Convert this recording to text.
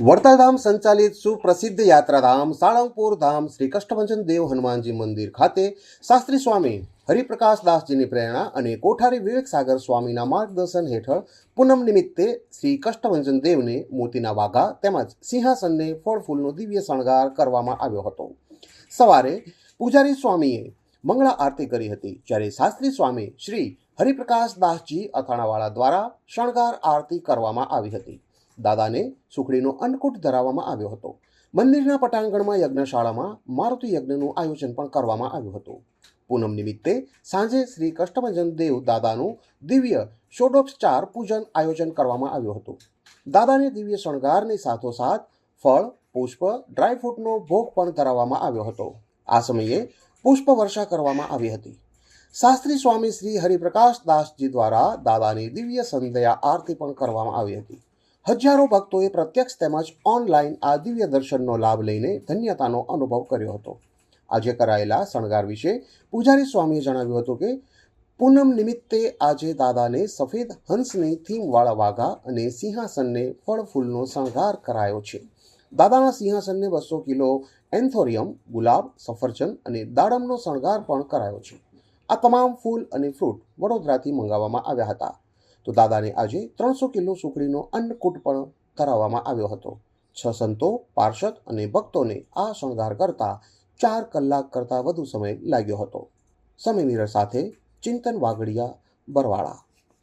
વડતાધામ સંચાલિત સુપ્રસિદ્ધ યાત્રાધામ સાળંગપુર ધામ શ્રી કષ્ટભંજન દેવ હનુમાનજી મંદિર ખાતે શાસ્ત્રી સ્વામી હરિપ્રકાશ દાસજીની પ્રેરણા અને કોઠારી વિવેક સાગર સ્વામીના માર્ગદર્શન હેઠળ પૂનમ નિમિત્તે શ્રી કષ્ટભંજન દેવને મોતીના વાઘા તેમજ સિંહાસનને ફળ ફૂલનો દિવ્ય શણગાર કરવામાં આવ્યો હતો. સવારે પૂજારી સ્વામીએ મંગળા આરતી કરી હતી, જ્યારે શાસ્ત્રી સ્વામી શ્રી હરિપ્રકાશ દાસજી અથાણાવાળા દ્વારા શણગાર આરતી કરવામાં આવી હતી. દાદાને સુખડીનો અન્નકૂટ ધરાવવામાં આવ્યો હતો. મંદિરના પટાંગણમાં યજ્ઞશાળામાં મારુતિ યજ્ઞનું આયોજન પણ કરવામાં આવ્યું હતું. પૂનમ નિમિત્તે સાંજે શ્રી કષ્ટભંજન દેવ દાદાનું દિવ્ય ષોડોપચાર પૂજન આયોજન કરવામાં આવ્યું હતું. દાદાને દિવ્ય શણગારની સાથોસાથ ફળ, પુષ્પ ડ્રાયફ્રૂટનો ભોગ પણ ધરાવવામાં આવ્યો હતો. આ સમયે પુષ્પ વર્ષા કરવામાં આવી હતી. શાસ્ત્રી સ્વામી શ્રી હરિપ્રકાશ દાસજી દ્વારા દાદાની દિવ્ય સંધ્યા આરતી પણ કરવામાં આવી હતી. હજારો ભક્તોએ પ્રત્યક્ષ તેમજ ઓનલાઈન આ દિવ્ય દર્શનનો લાભ લઈને ધન્યતાનો અનુભવ કર્યો હતો. આજે કરાયેલા શણગાર વિશે પૂજારી સ્વામીએ જણાવ્યું હતું કે, પૂનમ નિમિત્તે આજે દાદાને સફેદ હંસની થીમવાળા વાઘા અને સિંહાસનને ફળ ફૂલનો શણગાર કરાયો છે. દાદાના સિંહાસનને બસો કિલો એન્થોરિયમ, ગુલાબ, સફરજન અને દાડમનો શણગાર પણ કરાયો છે. આ તમામ ફૂલ અને ફ્રૂટ વડોદરાથી મંગાવવામાં આવ્યા હતા. તો દાદાને આજે ત્રણસો કિલો સુકડીનો અન્નકૂટ પણ ધરાવવામાં આવ્યો હતો. છ સંતો, પાર્ષદ અને ભક્તોને આ શણગાર કરતા ચાર કલાક કરતાં વધુ સમય લાગ્યો હતો. સમય મિરર સાથે ચિંતન વાઘડિયા, બરવાળા.